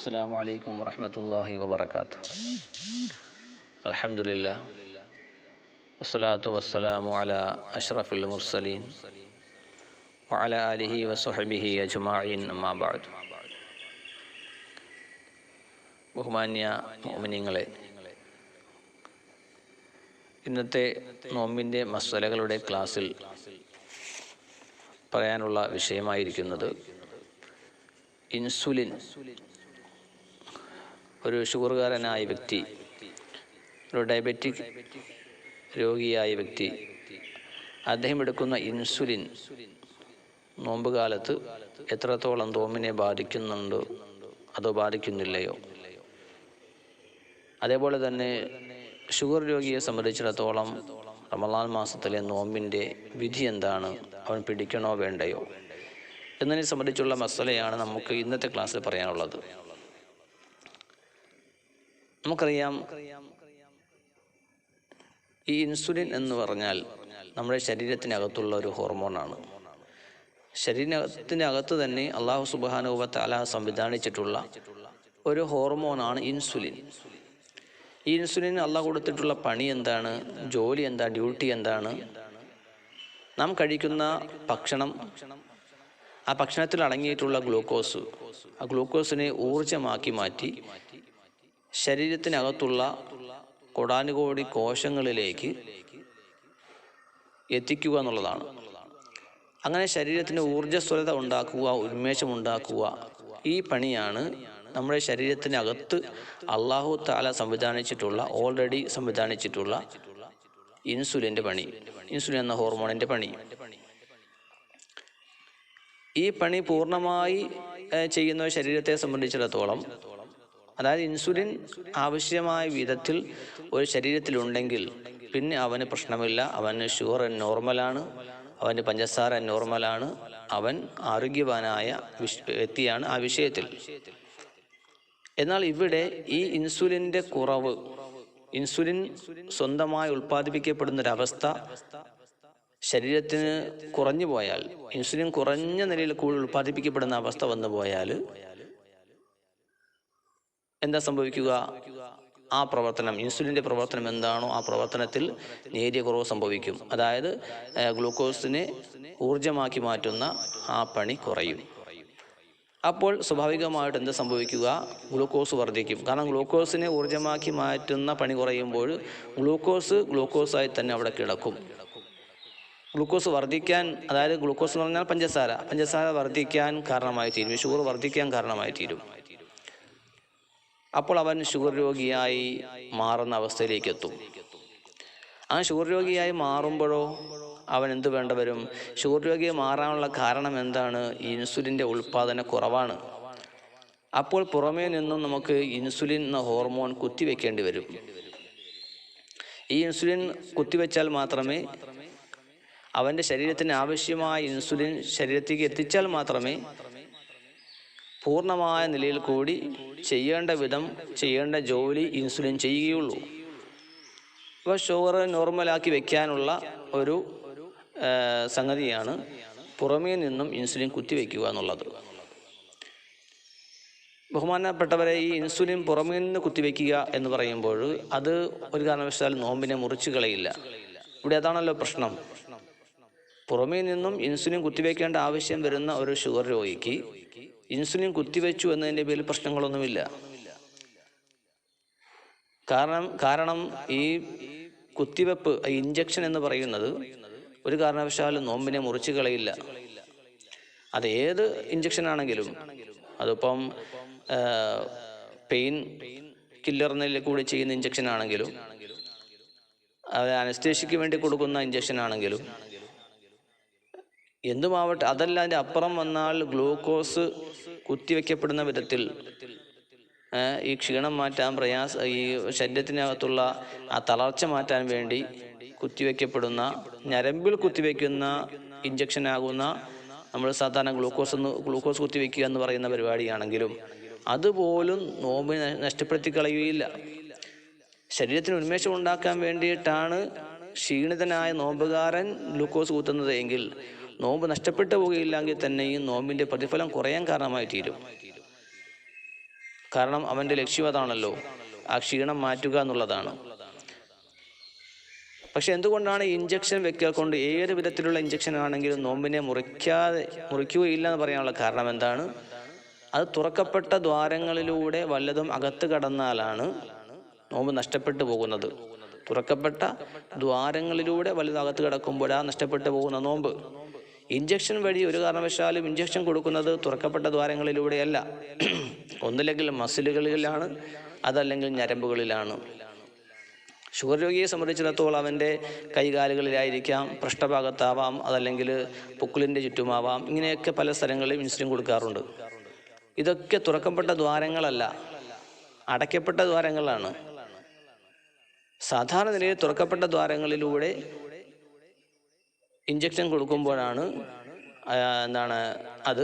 السلام عليكم ورحمة الله وبركاته الحمد لله والصلاة والسلام على أشرف المرسلين وعلى آله وصحبه أجمعين أما بعد ബഹുമാന്യ മോമിനിങ്ങളെ ഇന്നത്തെ നോമ്പിൻ്റെ മസലകളുടെ ക്ലാസ്സിൽ പറയാനുള്ള വിഷയമായിരിക്കുന്നത് ഇൻസുലിൻ ഒരു ഷുഗറുകാരനായ വ്യക്തി ഒരു ഡയബറ്റിക് രോഗിയായ വ്യക്തി അദ്ദേഹം എടുക്കുന്ന ഇൻസുലിൻ നോമ്പ് കാലത്ത് എത്രത്തോളം നോമ്പിനെ ബാധിക്കുന്നുണ്ട് അതോ ബാധിക്കുന്നില്ലയോ? അതേപോലെ തന്നെ ഷുഗർ രോഗിയെ സംബന്ധിച്ചിടത്തോളം റമദാൻ മാസത്തിലെ നോമ്പിന്റെ വിധി എന്താണ്? അവൻ പിടിക്കണോ വേണ്ടയോ? എന്നതിനെ സംബന്ധിച്ചുള്ള മസലയാണ് നമുക്ക് ഇന്നത്തെ ക്ലാസ്സിൽ പറയാനുള്ളത്. നമുക്കറിയാം ഈ ഇൻസുലിൻ എന്ന് പറഞ്ഞാൽ നമ്മുടെ ശരീരത്തിനകത്തുള്ള ഒരു ഹോർമോണാണ്. ശരീരത്തിനകത്ത് തന്നെ അള്ളാഹു സുബാനുവ അല സംവിധാനിച്ചിട്ടുള്ള ഒരു ഹോർമോണാണ് ഇൻസുലിൻ. ഈ ഇൻസുലിൻ അള്ളാഹ് കൊടുത്തിട്ടുള്ള പണി എന്താണ്? ജോലി എന്താ? ഡ്യൂട്ടി എന്താണ്? നാം കഴിക്കുന്ന ഭക്ഷണം ആ ഭക്ഷണത്തിൽ അടങ്ങിയിട്ടുള്ള ഗ്ലൂക്കോസ്. ആ ഗ്ലൂക്കോസിനെ ഊർജമാക്കി മാറ്റി ശരീരത്തിനകത്തുള്ള കൊടാനുകോടി കോശങ്ങളിലേക്ക് എത്തിക്കുക എന്നുള്ളതാണ്. അങ്ങനെ ശരീരത്തിന് ഊർജസ്വലത ഉണ്ടാക്കുക ഉന്മേഷം ഉണ്ടാക്കുക ഈ പണിയാണ് നമ്മുടെ ശരീരത്തിനകത്ത് അള്ളാഹു താല സംവിധാനിച്ചിട്ടുള്ള ഓൾറെഡി സംവിധാനിച്ചിട്ടുള്ള ഇൻസുലിന്റെ പണി. ഇൻസുലിൻ എന്ന ഹോർമോണിന്റെ പണി. ഈ പണി പൂർണമായി ചെയ്യുന്ന ശരീരത്തെ സംബന്ധിച്ചിടത്തോളം അതായത് ഇൻസുലിൻ ആവശ്യമായ വിധത്തിൽ ഒരു ശരീരത്തിലുണ്ടെങ്കിൽ പിന്നെ അവന് പ്രശ്നമില്ല. അവന് ഷുഗർ നോർമലാണ് അവന് പഞ്ചസാര നോർമലാണ് അവൻ ആരോഗ്യവാനായ വ്യക്തിയാണ് ആ വിഷയത്തിൽ. എന്നാൽ ഇവിടെ ഈ ഇൻസുലിന്റെ കുറവ് ഇൻസുലിൻ സ്വന്തമായി ഉൽപ്പാദിപ്പിക്കപ്പെടുന്നൊരവസ്ഥ ശരീരത്തിന് കുറഞ്ഞു പോയാൽ ഇൻസുലിൻ കുറഞ്ഞ നിലയിൽ കൂടുതൽ ഉൽപ്പാദിപ്പിക്കപ്പെടുന്ന അവസ്ഥ വന്നു പോയാൽ എന്താ സംഭവിക്കുക? ആ പ്രവർത്തനം ഇൻസുലിന്റെ പ്രവർത്തനം എന്താണോ ആ പ്രവർത്തനത്തിൽ നേരിയ കുറവ് സംഭവിക്കും. അതായത് ഗ്ലൂക്കോസിനെ ഊർജമാക്കി മാറ്റുന്ന ആ പണി കുറയും. അപ്പോൾ സ്വാഭാവികമായിട്ട് എന്ത് സംഭവിക്കുക? ഗ്ലൂക്കോസ് വർദ്ധിക്കും. കാരണം ഗ്ലൂക്കോസിനെ ഊർജമാക്കി മാറ്റുന്ന പണി കുറയുമ്പോൾ ഗ്ലൂക്കോസ് ഗ്ലൂക്കോസായി തന്നെ അവിടെ കിടക്കും. ഗ്ലൂക്കോസ് വർദ്ധിക്കാൻ അതായത് ഗ്ലൂക്കോസ് എന്ന് പറഞ്ഞാൽ പഞ്ചസാര. പഞ്ചസാര വർദ്ധിക്കാൻ കാരണമായി തീരും ഷുഗർ വർദ്ധിക്കാൻ കാരണമായി തീരും അപ്പോൾ അവൻ ഷുഗർ രോഗിയായി മാറുന്ന അവസ്ഥയിലേക്ക് എത്തും ആ ഷുഗർ രോഗിയായി മാറുമ്പോഴോ അവൻ എന്ത് വേണ്ടവരും ഷുഗർ രോഗിയെ മാറാനുള്ള കാരണം എന്താണ്? ഇൻസുലിന്റെ ഉൽപ്പാദന കുറവാണ്. അപ്പോൾ പുറമേ നിന്നും നമുക്ക് ഇൻസുലിൻ എന്ന ഹോർമോൺ കുത്തിവെക്കേണ്ടി വരും. ഈ ഇൻസുലിൻ കുത്തിവെച്ചാൽ മാത്രമേ അവന്റെ ശരീരത്തിന് ആവശ്യമായ ഇൻസുലിൻ ശരീരത്തേക്ക് എത്തിച്ചാൽ മാത്രമേ പൂർണമായ നിലയിൽ കൂടി ചെയ്യേണ്ട വിധം ചെയ്യേണ്ട ജോലി ഇൻസുലിൻ ചെയ്യുകയുള്ളൂ. അപ്പോൾ ഷുഗർ നോർമലാക്കി വെക്കാനുള്ള ഒരു സംഗതിയാണ് പുറമേ നിന്നും ഇൻസുലിൻ കുത്തിവെക്കുക എന്നുള്ളത്. ബഹുമാനപ്പെട്ടവരെ ഈ ഇൻസുലിൻ പുറമേ നിന്ന് കുത്തിവെക്കുക എന്ന് പറയുമ്പോൾ അത് ഒരു കാരണവശാലും നോമ്പിനെ മുറിച്ചു കളയില്ല. ഇവിടെ അതാണല്ലോ പ്രശ്നം. പുറമേ നിന്നും ഇൻസുലിൻ കുത്തിവെക്കേണ്ട ആവശ്യം വരുന്ന ഒരു ഷുഗർ രോഗിക്ക് ഇൻസുലിൻ കുത്തിവെച്ചു എന്നതിന്റെ പേരിൽ പ്രശ്നങ്ങളൊന്നുമില്ല. കാരണം കാരണം ഈ കുത്തിവെപ്പ് ഇഞ്ചക്ഷൻ എന്ന് പറയുന്നത് ഒരു കാരണവശാലും നോമ്പിനെ മുറിച്ചു കളയില്ല. അത് ഏത് ഇഞ്ചക്ഷൻ ആണെങ്കിലും അതിപ്പം പെയിൻ കില്ലറിനിൽ കൂടി ചെയ്യുന്ന ഇഞ്ചക്ഷൻ ആണെങ്കിലും അത് അനസ്തേഷ്യക്ക് വേണ്ടി കൊടുക്കുന്ന ഇഞ്ചക്ഷൻ ആണെങ്കിലും എന്തുമാവട്ടെ അതല്ല അതിന്റെ അപ്പുറം വന്നാൽ ഗ്ലൂക്കോസ് കുത്തിവെക്കപ്പെടുന്ന വിധത്തിൽ ഈ ക്ഷീണം മാറ്റാൻ പ്രയാസ ഈ ശരീരത്തിനകത്തുള്ള ആ തളർച്ച മാറ്റാൻ വേണ്ടി കുത്തിവെക്കപ്പെടുന്ന ഞരമ്പിൽ കുത്തിവെക്കുന്ന ഇഞ്ചക്ഷൻ ആകുന്ന നമ്മൾ സാധാരണ ഗ്ലൂക്കോസ് എന്ന് ഗ്ലൂക്കോസ് കുത്തിവെക്കുക എന്ന് പറയുന്ന പരിപാടിയാണെങ്കിലും അതുപോലും നോമ്പ് നഷ്ടപ്പെടുത്തി കളയുകയില്ല. ശരീരത്തിന് ഉന്മേഷം ഉണ്ടാക്കാൻ വേണ്ടിയിട്ടാണ് ക്ഷീണിതനായ നോമ്പുകാരൻ ഗ്ലൂക്കോസ് കുത്തുന്നത് എങ്കിൽ നോമ്പ് നഷ്ടപ്പെട്ടു പോവുകയില്ലെങ്കിൽ തന്നെ ഈ നോമ്പിന്റെ പ്രതിഫലം കുറയാൻ കാരണമായി തീരും. കാരണം അവന്റെ ലക്ഷ്യം അതാണല്ലോ ആ ക്ഷീണം മാറ്റുക എന്നുള്ളതാണ്. പക്ഷെ എന്തുകൊണ്ടാണ് ഇഞ്ചക്ഷൻ വെക്കുക കൊണ്ട് ഏത് വിധത്തിലുള്ള ഇഞ്ചക്ഷൻ ആണെങ്കിലും നോമ്പിനെ മുറിക്കാതെ മുറിക്കുകയില്ല എന്ന് പറയാനുള്ള കാരണം എന്താണ്? അത് തുറക്കപ്പെട്ട ദ്വാരങ്ങളിലൂടെ വല്ലതും അകത്ത് കടന്നാലാണ് നോമ്പ് നഷ്ടപ്പെട്ടു പോകുന്നത്. തുറക്കപ്പെട്ട ദ്വാരങ്ങളിലൂടെ വലുതും അകത്ത് കിടക്കുമ്പോഴാണ് നഷ്ടപ്പെട്ടു പോകുന്ന നോമ്പ്. ഇഞ്ചക്ഷൻ വഴി ഒരു കാരണവശാലും ഇഞ്ചക്ഷൻ കൊടുക്കുന്നത് തുറക്കപ്പെട്ട ദ്വാരങ്ങളിലൂടെയല്ല. ഒന്നില്ലെങ്കിൽ മസിലുകളിലാണ് അതല്ലെങ്കിൽ ഞരമ്പുകളിലാണ്. ഷുഗർ രോഗിയെ സംബന്ധിച്ചിടത്തോളം അവന്റെ കൈകാലുകളിലായിരിക്കാം പൃഷ്ഠഭാഗത്താവാം അതല്ലെങ്കിൽ പുക്കുലിന്റെ ചുറ്റുമാവാം ഇങ്ങനെയൊക്കെ പല സ്ഥലങ്ങളിലും ഇൻസുലിൻ കൊടുക്കാറുണ്ട്. ഇതൊക്കെ തുറക്കപ്പെട്ട ദ്വാരങ്ങളല്ല അടയ്ക്കപ്പെട്ട ദ്വാരങ്ങളാണ്. സാധാരണ നിലയിൽ തുറക്കപ്പെട്ട ദ്വാരങ്ങളിലൂടെ ഇഞ്ചക്ഷൻ കൊടുക്കുമ്പോഴാണ് എന്താണ് അത്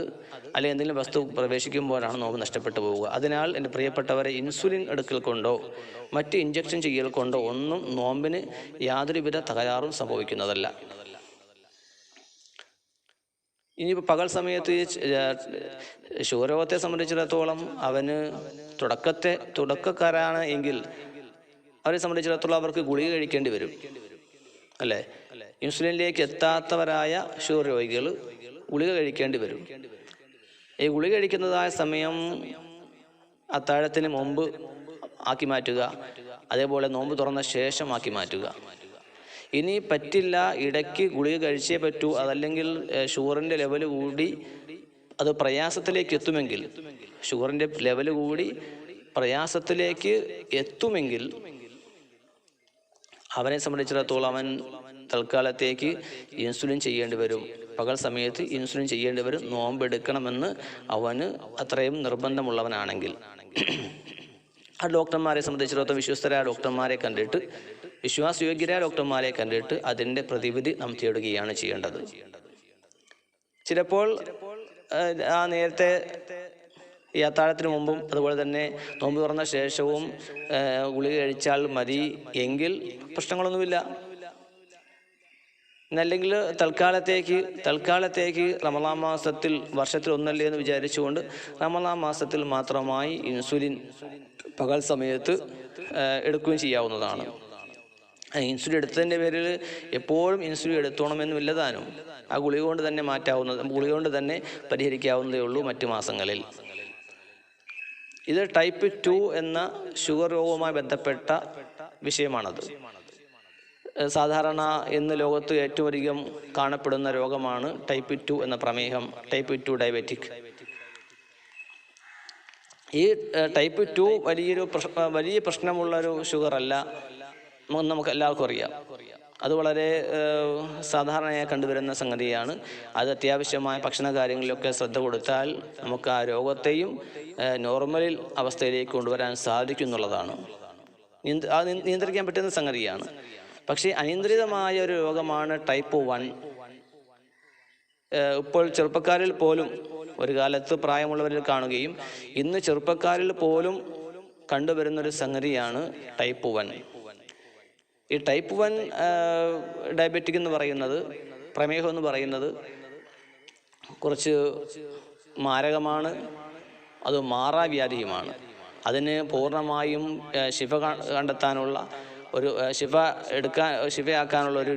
അല്ലെങ്കിൽ എന്തെങ്കിലും വസ്തു പ്രവേശിക്കുമ്പോഴാണ് നോമ്പ് നഷ്ടപ്പെട്ടു പോവുക. അതിനാൽ എന്റെ പ്രിയപ്പെട്ടവരെ ഇൻസുലിൻ എടുക്കൽ കൊണ്ടോ മറ്റ് ഇഞ്ചക്ഷൻ ചെയ്യൽ കൊണ്ടോ ഒന്നും നോമ്പിന് യാതൊരുവിധ തകരാറും സംഭവിക്കുന്നതല്ല. ഇനിയിപ്പോൾ പകൽ സമയത്ത് ശൂരോഗത്തെ സംബന്ധിച്ചിടത്തോളം അവന് തുടക്കത്തെ തുടക്കക്കാരാണ് എങ്കിൽ അവരെ സംബന്ധിച്ചിടത്തോളം അവർക്ക് ഗുളിക കഴിക്കേണ്ടി വരും. അല്ലേ? ഇൻസുലിനിലേക്ക് എത്താത്തവരായ ഷുഗർ രോഗികൾ ഗുളിക കഴിക്കേണ്ടി വരും. ഈ ഗുളിക കഴിക്കുന്നതായ സമയം അത്താഴത്തിന് മുമ്പ് ആക്കി മാറ്റുക അതേപോലെ നോമ്പ് തുറന്ന ശേഷം ആക്കി മാറ്റുക. ഇനി പറ്റില്ല ഇടയ്ക്ക് ഗുളിക കഴിച്ചേ പറ്റൂ അതല്ലെങ്കിൽ ഷുഗറിന്റെ ലെവൽ കൂടി അത് പ്രയാസത്തിലേക്ക് എത്തുമെങ്കിൽ ഷുഗറിന്റെ ലെവൽ കൂടി പ്രയാസത്തിലേക്ക് എത്തുമെങ്കിൽ അവനെ സംബന്ധിച്ചിടത്തോളം അവൻ തൽക്കാലത്തേക്ക് ഇൻസുലിൻ ചെയ്യേണ്ടി വരും. പകൽ സമയത്ത് ഇൻസുലിൻ ചെയ്യേണ്ടി വരും. നോമ്പെടുക്കണമെന്ന് അവന് അത്രയും നിർബന്ധമുള്ളവനാണെങ്കിൽ. ആ ഡോക്ടർമാരെ സംബന്ധിച്ചിടത്തോളം വിശ്വസ്തരായ ഡോക്ടർമാരെ കണ്ടിട്ട് വിശ്വാസയോഗ്യരായ ഡോക്ടർമാരെ കണ്ടിട്ട് അതിന്റെ പ്രതിവിധി നാം തേടുകയാണ് ചെയ്യേണ്ടത്. ചിലപ്പോൾ ആ നേരത്തെ ഈ അത്താഴത്തിന് മുമ്പും അതുപോലെ തന്നെ നോമ്പ് തുറന്ന ശേഷവും ഗുളിക കഴിച്ചാൽ മതി എങ്കിൽ പ്രശ്നങ്ങളൊന്നുമില്ല. എന്നല്ലെങ്കിൽ തൽക്കാലത്തേക്ക് തൽക്കാലത്തേക്ക് റമദാൻ മാസത്തിൽ വർഷത്തിൽ ഒന്നല്ലേ എന്ന് വിചാരിച്ചുകൊണ്ട് റമദാൻ മാസത്തിൽ മാത്രമായി ഇൻസുലിൻ പകൽ സമയത്ത് എടുക്കുകയും ചെയ്യാവുന്നതാണ്. ഇൻസുലിൻ എടുത്തതിന്റെ പേരിൽ എപ്പോഴും ഇൻസുലിൻ എടുത്തോണമെന്നുമില്ല താനും. ആ ഗുളിക കൊണ്ട് തന്നെ മാറ്റാവുന്നത് ഗുളിക കൊണ്ട് തന്നെ പരിഹരിക്കാവുന്നതേ ഉള്ളൂ മറ്റു മാസങ്ങളിൽ. ഇത് ടൈപ്പ് ടു എന്ന ഷുഗർ രോഗവുമായി ബന്ധപ്പെട്ട വിഷയമാണത്. സാധാരണ ഇന്ന് ലോകത്ത് ഏറ്റവും അധികം കാണപ്പെടുന്ന രോഗമാണ് ടൈപ്പ് ടു എന്ന പ്രമേഹം ടൈപ്പ് ടു ഡയബറ്റിക്. ഈ ടൈപ്പ് ടു വലിയൊരു വലിയ പ്രശ്നമുള്ള പ്രശ്നമുള്ളൊരു ഷുഗർ അല്ല നമുക്ക് എല്ലാവർക്കും അറിയാം. അത് വളരെ സാധാരണയായി കണ്ടുവരുന്ന സംഗതിയാണ്. അത് അത്യാവശ്യമായ ഭക്ഷണ കാര്യങ്ങളിലൊക്കെ ശ്രദ്ധ കൊടുത്താൽ നമുക്ക് ആ രോഗത്തെയും നോർമലിൽ അവസ്ഥയിലേക്ക് കൊണ്ടുവരാൻ സാധിക്കും എന്നുള്ളതാണ് അത് നിയന്ത്രിക്കാൻ പറ്റുന്ന സംഗതിയാണ്. പക്ഷേ അനിയന്ത്രിതമായ ഒരു രോഗമാണ് ടൈപ്പ് വൺ. ഇപ്പോൾ ചെറുപ്പക്കാരിൽ പോലും ഒരു കാലത്ത് പ്രായമുള്ളവരിൽ കാണുകയും ഇന്ന് ചെറുപ്പക്കാരിൽ പോലും കണ്ടുവരുന്ന ഒരു സംഗതിയാണ് ടൈപ്പ് വൺ. ഈ ടൈപ്പ് വൺ ഡയബറ്റിക് എന്ന് പറയുന്നത് പ്രമേഹം എന്ന് പറയുന്നത് കുറച്ച് മാരകമാണ് അത് മാറാവ്യാധിയുമാണ് അതിന് പൂർണമായും ശിഫ കണ്ടെത്താനുള്ള ഒരു ശിഫ എടുക്കാൻ ശിഫയാക്കാനുള്ള ഒരു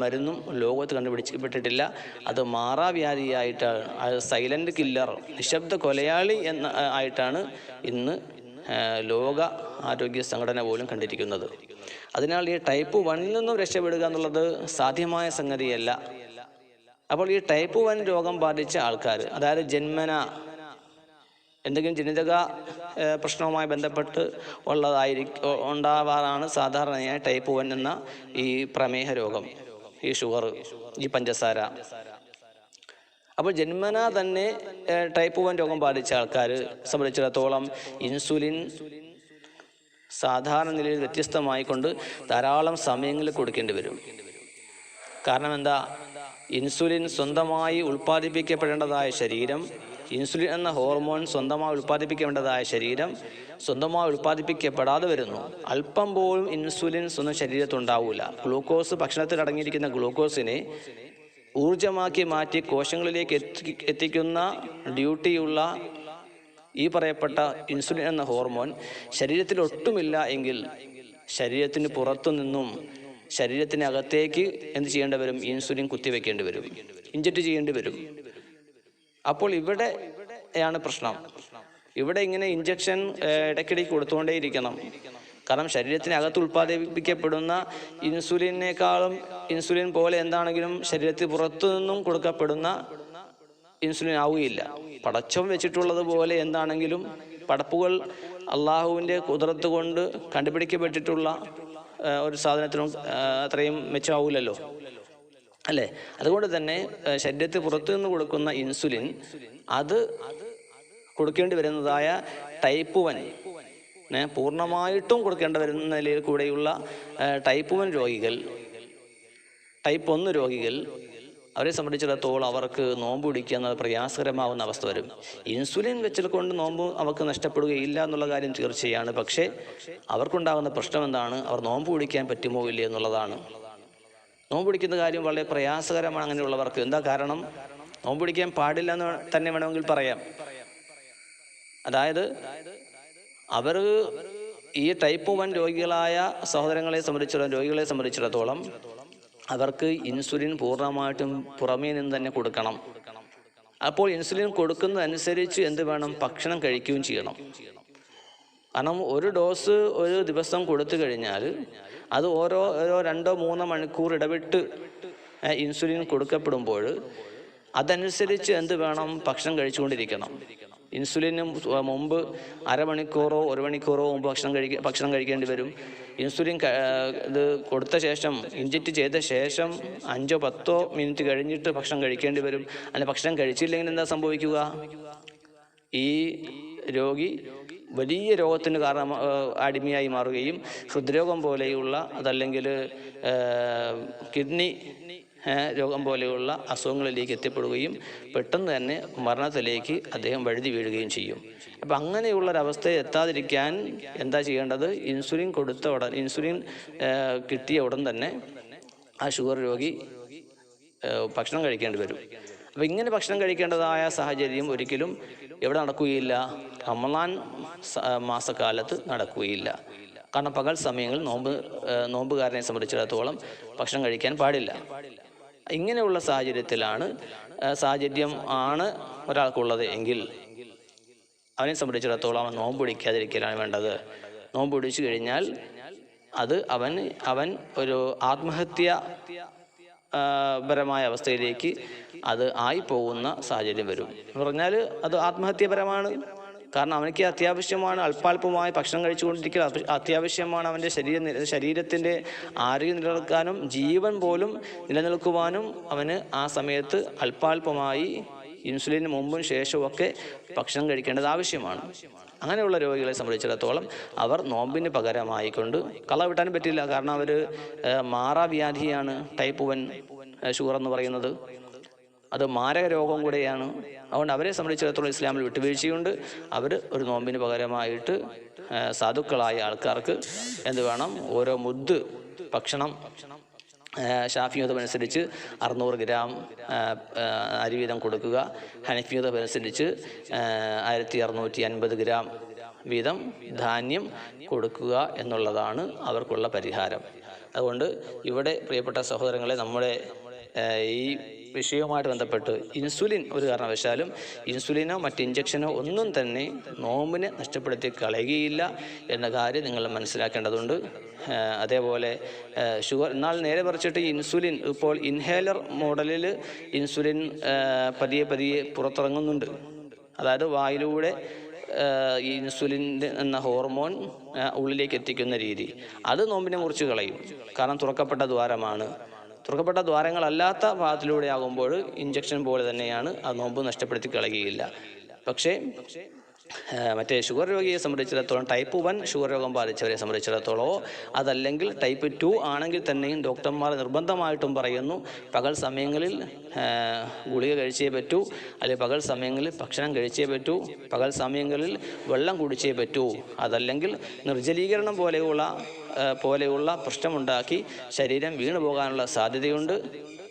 മരുന്നും ലോകത്ത് കണ്ടുപിടിക്കപ്പെട്ടിട്ടില്ല. അത് മാറാവ്യാധിയായിട്ടാണ് അത് സൈലന്റ് കില്ലർ നിശബ്ദ കൊലയാളി എന്ന ആയിട്ടാണ് ഇന്ന് ലോക ആരോഗ്യ സംഘടന പോലും കണ്ടിരിക്കുന്നത്. അതിനാൽ ഈ ടൈപ്പ് വണ്ണിൽ നിന്നും രക്ഷപ്പെടുക എന്നുള്ളത് സാധ്യമായ സംഗതിയല്ല. അപ്പോൾ ഈ ടൈപ്പ് വൺ രോഗം ബാധിച്ച ആൾക്കാർ അതായത് ജന്മന എന്തെങ്കിലും ജനിതക പ്രശ്നവുമായി ബന്ധപ്പെട്ട് ഉള്ളതായിരിക്കും ഉണ്ടാവാറാണ് സാധാരണയായി ടൈപ്പ് വൺ എന്ന ഈ പ്രമേഹ രോഗം ഈ ഷുഗർ ഈ പഞ്ചസാര. അപ്പോൾ ജന്മന തന്നെ ടൈപ്പ് വൺ രോഗം ബാധിച്ച ആൾക്കാർ സംബന്ധിച്ചിടത്തോളം ഇൻസുലിൻ സാധാരണ നിലയിൽ വ്യത്യസ്തമായി കൊണ്ട് ധാരാളം സമയങ്ങൾ കൊടുക്കേണ്ടി വരും. കാരണം എന്താ? ഇൻസുലിൻ സ്വന്തമായി ഉൽപ്പാദിപ്പിക്കപ്പെടേണ്ടതായ ശരീരം ഇൻസുലിൻ എന്ന ഹോർമോൺ സ്വന്തമായി ഉൽപ്പാദിപ്പിക്കേണ്ടതായ ശരീരം സ്വന്തമായി ഉൽപ്പാദിപ്പിക്കപ്പെടാതെ വരുന്നു. അല്പം പോലും ഇൻസുലിൻ സ്വന്തം ശരീരത്തുണ്ടാവില്ല ഗ്ലൂക്കോസ് ഭക്ഷണത്തിൽ അടങ്ങിയിരിക്കുന്ന ഗ്ലൂക്കോസിനെ ഊർജമാക്കി മാറ്റി കോശങ്ങളിലേക്ക് എത്തി എത്തിക്കുന്ന ഡ്യൂട്ടിയുള്ള ഈ പറയപ്പെട്ട ഇൻസുലിൻ എന്ന ഹോർമോൺ ശരീരത്തിൽ ഒട്ടുമില്ല എങ്കിൽ ശരീരത്തിന് പുറത്തു നിന്നും ശരീരത്തിനകത്തേക്ക് എന്ത് ചെയ്യേണ്ടി വരും? ഇൻസുലിൻ കുത്തിവെക്കേണ്ടി വരും. ഇഞ്ചക്ട് ചെയ്യേണ്ടി വരും. അപ്പോൾ ഇവിടെയാണ് പ്രശ്നം. ഇവിടെ ഇങ്ങനെ ഇഞ്ചക്ഷൻ ഇടയ്ക്കിടയ്ക്ക് കൊടുത്തുകൊണ്ടേയിരിക്കണം. കാരണം ശരീരത്തിനകത്ത് ഉൽപ്പാദിപ്പിക്കപ്പെടുന്ന ഇൻസുലിനേക്കാളും ഇൻസുലിൻ പോലെ എന്താണെങ്കിലും ശരീരത്തിൽ പുറത്തു നിന്നും കൊടുക്കപ്പെടുന്ന ഇൻസുലിൻ ആവുകയില്ല. പടച്ചം വെച്ചിട്ടുള്ളത് പോലെ എന്താണെങ്കിലും പടപ്പുകൾ അള്ളാഹുവിന്റെ കുതിരത്ത് കൊണ്ട് കണ്ടുപിടിക്കപ്പെട്ടിട്ടുള്ള ഒരു സാധനത്തിനും അത്രയും മെച്ചമാവില്ലല്ലോ അല്ലേ? അതുകൊണ്ട് തന്നെ ശരീരത്തിൽ പുറത്തു നിന്ന് കൊടുക്കുന്ന ഇൻസുലിൻ അത് കൊടുക്കേണ്ടി വരുന്നതായ ടൈപ്പ് വൻ പൂർണമായിട്ടും കൊടുക്കേണ്ടി വരുന്ന നിലയിൽ കൂടെയുള്ള ടൈപ്പ് വൻ രോഗികൾ ടൈപ്പ് ഒന്ന് രോഗികൾ അവരെ സംബന്ധിച്ചിടത്തോളം അവർക്ക് നോമ്പ് പിടിക്കുക എന്നത് പ്രയാസകരമാവുന്ന അവസ്ഥ വരും. ഇൻസുലിൻ വെച്ചത് കൊണ്ട് നോമ്പ് അവർക്ക് നഷ്ടപ്പെടുകയില്ല എന്നുള്ള കാര്യം തീർച്ചയാണ്. പക്ഷേ അവർക്കുണ്ടാകുന്ന പ്രശ്നം എന്താണ്? അവർ നോമ്പ് പിടിക്കാൻ പറ്റുമോ ഇല്ലേ എന്നുള്ളതാണ്. നോമ്പ് പിടിക്കുന്ന കാര്യം വളരെ പ്രയാസകരമാണ് അങ്ങനെയുള്ളവർക്ക്. എന്താ കാരണം? നോമ്പ് പിടിക്കാൻ പാടില്ല എന്ന് തന്നെ വേണമെങ്കിൽ പറയാം. അതായത് അവർ ഈ ടൈപ്പ് വൺ രോഗികളായ സഹോദരങ്ങളെ സംബന്ധിച്ചിടത്തോളം രോഗികളെ സംബന്ധിച്ചിടത്തോളം അവർക്ക് ഇൻസുലിൻ പൂർണമായിട്ടും പുറമേ നിന്ന് തന്നെ കൊടുക്കണം. അപ്പോൾ ഇൻസുലിൻ കൊടുക്കുന്നതനുസരിച്ച് എന്ത് വേണം? ഭക്ഷണം കഴിക്കുകയും ചെയ്യണം. കാരണം ഒരു ഡോസ് ഒരു ദിവസം കൊടുത്തു കഴിഞ്ഞാൽ അത് ഓരോ ഓരോ രണ്ടോ മൂന്നോ മണിക്കൂർ ഇടവിട്ട് ഇൻസുലിൻ കൊടുക്കപ്പെടുമ്പോൾ അതനുസരിച്ച് എന്ത് വേണം? ഭക്ഷണം കഴിച്ചുകൊണ്ടിരിക്കണം. ഇൻസുലിന് മുമ്പ് അരമണിക്കൂറോ ഒരു മണിക്കൂറോ മുമ്പ് ഭക്ഷണം കഴിക്ക ഭക്ഷണം കഴിക്കേണ്ടി വരും. ഇൻസുലിൻ ഇത് കൊടുത്ത ശേഷം ഇഞ്ചക്റ്റ് ചെയ്ത ശേഷം അഞ്ചോ പത്തോ മിനിറ്റ് കഴിഞ്ഞിട്ട് ഭക്ഷണം കഴിക്കേണ്ടി വരും. അല്ല ഭക്ഷണം കഴിച്ചില്ലെങ്കിൽ എന്താ സംഭവിക്കുക? ഈ രോഗി വലിയ രോഗത്തിന് കാരണം അടിമയായി മാറുകയും ഹൃദ്രോഗം പോലെയുള്ള അതല്ലെങ്കിൽ കിഡ്നി രോഗം പോലെയുള്ള അസുഖങ്ങളിലേക്ക് എത്തിപ്പെടുകയും പെട്ടെന്ന് തന്നെ മരണത്തിലേക്ക് അദ്ദേഹം വഴുതി വീഴുകയും ചെയ്യും. അപ്പം അങ്ങനെയുള്ളൊരവസ്ഥയെ എത്താതിരിക്കാൻ എന്താ ചെയ്യേണ്ടത്? ഇൻസുലിൻ കൊടുത്ത ഉടൻ ഇൻസുലിൻ കിട്ടിയ ഉടൻ തന്നെ ആ ഷുഗർ രോഗി ഭക്ഷണം കഴിക്കേണ്ടി വരും. അപ്പം ഇങ്ങനെ ഭക്ഷണം കഴിക്കേണ്ടതായ സാഹചര്യം ഒരിക്കലും എവിടെ നടക്കുകയില്ല. റമദാൻ മാസക്കാലത്ത് നടക്കുകയില്ല. കാരണം പകൽ സമയങ്ങളിൽ നോമ്പ് നോമ്പുകാരനെ സംബന്ധിച്ചിടത്തോളം ഭക്ഷണം കഴിക്കാൻ പാടില്ല. ഇങ്ങനെയുള്ള സാഹചര്യത്തിലാണ് സാഹചര്യം ആണ് ഒരാൾക്കുള്ളത് എങ്കിൽ അവനെ സംബന്ധിച്ചിടത്തോളം നോമ്പ് പിടിക്കാതിരിക്കലാണ് വേണ്ടത്. നോമ്പ് പിടിച്ചു കഴിഞ്ഞാൽ അത് അവൻ അവൻ ഒരു ആത്മഹത്യ പരമായ അവസ്ഥയിലേക്ക് അത് ആയി പോകുന്ന സാഹചര്യം വരും. എന്ന് പറഞ്ഞാൽ അത് ആത്മഹത്യപരമാണ്. കാരണം അവനക്ക് അത്യാവശ്യമാണ് അല്പാൽപമായി ഭക്ഷണം കഴിച്ചുകൊണ്ടിരിക്കുക. അത്യ- അത്യാവശ്യമാണ് അവന്റെ ശരീര ശരീരത്തിന്റെ ആരോഗ്യം നിലനിൽക്കാനും ജീവൻ പോലും നിലനിൽക്കുവാനും അവന് ആ സമയത്ത് അല്പാൽപമായി ഇൻസുലിന് മുമ്പും ശേഷവും ഒക്കെ ഭക്ഷണം കഴിക്കേണ്ടത് ആവശ്യമാണ്. അങ്ങനെയുള്ള രോഗികളെ സംബന്ധിച്ചിടത്തോളം അവർ നോമ്പിന് പകരമായിക്കൊണ്ട് കള വിട്ടാനും പറ്റില്ല. കാരണം അവർ മാറാവ്യാധിയാണ് ടൈപ്പ് വൺ ഷുഗർ എന്ന് പറയുന്നത്. അത് മാരക രോഗം കൂടെയാണ്. അതുകൊണ്ട് അവരെ സംബന്ധിച്ചിടത്തോളം ഇസ്ലാമിൽ വിട്ടുവീഴ്ചയുണ്ട്. അവർ ഒരു നോമ്പിന് പകരമായിട്ട് സാധുക്കളായ ആൾക്കാർക്ക് എന്ത് വേണം? ഓരോ മുദ്ദ് ഭക്ഷണം ഷാഫിയുദ്ധം അനുസരിച്ച് അറുന്നൂറ് ഗ്രാം അരി വീതം കൊടുക്കുക. ഹനഫിയുദ്ധം അനുസരിച്ച് ആയിരത്തി അറുന്നൂറ്റി അൻപത് ഗ്രാം വീതം ധാന്യം കൊടുക്കുക എന്നുള്ളതാണ് അവർക്കുള്ള പരിഹാരം. അതുകൊണ്ട് ഇവിടെ പ്രിയപ്പെട്ട സഹോദരങ്ങളെ നമ്മുടെ ഈ വിഷയവുമായിട്ട് ബന്ധപ്പെട്ട് ഇൻസുലിൻ ഒരു കാരണവശാലും ഇൻസുലിനോ മറ്റ് ഇഞ്ചക്ഷനോ ഒന്നും തന്നെ നോമ്പിനെ നഷ്ടപ്പെടുത്തി കളയുകയില്ല എന്ന കാര്യം നിങ്ങൾ മനസ്സിലാക്കേണ്ടതുണ്ട്. അതേപോലെ ഷുഗർ. എന്നാൽ നേരെ പറിച്ചിട്ട് ഇൻസുലിൻ ഇപ്പോൾ ഇൻഹേലർ മോഡലിൽ ഇൻസുലിൻ പതിയെ പതിയെ പുറത്തിറങ്ങുന്നുണ്ട്. അതായത് വായിലൂടെ ഈ ഇൻസുലിൻ എന്ന ഹോർമോൺ ഉള്ളിലേക്ക് എത്തിക്കുന്ന രീതി. അത് നോമ്പിനെ മുറിച്ച് കളയും. കാരണം തുറക്കപ്പെട്ട ദ്വാരമാണ്. തുറക്കപ്പെട്ട ദ്വാരങ്ങളല്ലാത്ത ഭാഗത്തിലൂടെ ആകുമ്പോൾ ഇഞ്ചക്ഷൻ പോലെ തന്നെയാണ് ആ നോമ്പ് നഷ്ടപ്പെടുത്തി കളയുകയില്ല. പക്ഷേ മറ്റേ ഷുഗർ രോഗിയെ സംബന്ധിച്ചിടത്തോളം ടൈപ്പ് വൺ ഷുഗർ രോഗം ബാധിച്ചവരെ സംബന്ധിച്ചിടത്തോളമോ അതല്ലെങ്കിൽ ടൈപ്പ് ടു ആണെങ്കിൽ തന്നെയും ഡോക്ടർമാർ നിർബന്ധമായിട്ടും പറയുന്നു പകൽ സമയങ്ങളിൽ ഗുളിക കഴിച്ചേ പറ്റൂ അല്ലെങ്കിൽ പകൽ സമയങ്ങളിൽ ഭക്ഷണം കഴിച്ചേ പറ്റൂ പകൽ സമയങ്ങളിൽ വെള്ളം കുടിച്ചേ പറ്റൂ അതല്ലെങ്കിൽ നിർജലീകരണം പോലെയുള്ള പോലെയുള്ള പ്രശ്നമുണ്ടാക്കി ശരീരം വീണു പോകാനുള്ള സാധ്യതയുണ്ട്.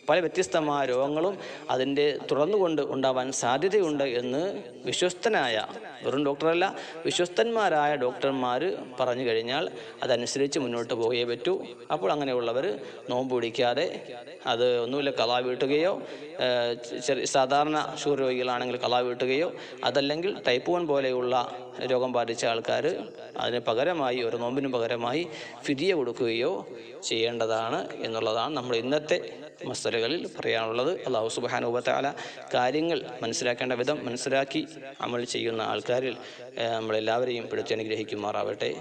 പല വ്യത്യസ്തമായ രോഗങ്ങളും അതിന്റെ തുടർന്നുകൊണ്ട് ഉണ്ടാവാൻ സാധ്യതയുണ്ട് എന്ന് വിശ്വസ്തനായ വെറും ഡോക്ടറല്ല വിശ്വസ്തന്മാരായ ഡോക്ടർമാർ പറഞ്ഞു കഴിഞ്ഞാൽ അതനുസരിച്ച് മുന്നോട്ട് പോകേ പറ്റൂ. അപ്പോൾ അങ്ങനെയുള്ളവർ നോമ്പ് പിടിക്കാതെ അത് ഒന്നുമില്ല കലാ വീട്ടുകയോ ചെറിയ സാധാരണ ഷുഗർ രോഗികളാണെങ്കിൽ കലാ വീട്ടുകയോ അതല്ലെങ്കിൽ ടൈപ്പ് വൺ പോലെയുള്ള രോഗം ബാധിച്ച ആൾക്കാർ അതിന് പകരമായി ഒരു നോമ്പിന് പകരമായി ഫിദിയ കൊടുക്കുകയോ ചെയ്യേണ്ടതാണ് എന്നുള്ളതാണ് നമ്മൾ ഇന്നത്തെ മസ്തലകളിൽ പറയാനുള്ളത് അള്ളാഹു സുബാനുബത്താല കാര്യങ്ങൾ മനസ്സിലാക്കേണ്ട വിധം മനസ്സിലാക്കി അമൽ ചെയ്യുന്ന ആൾക്കാരിൽ നമ്മളെല്ലാവരെയും പെടുത്തി അനുഗ്രഹിക്കുമാറാവട്ടെ.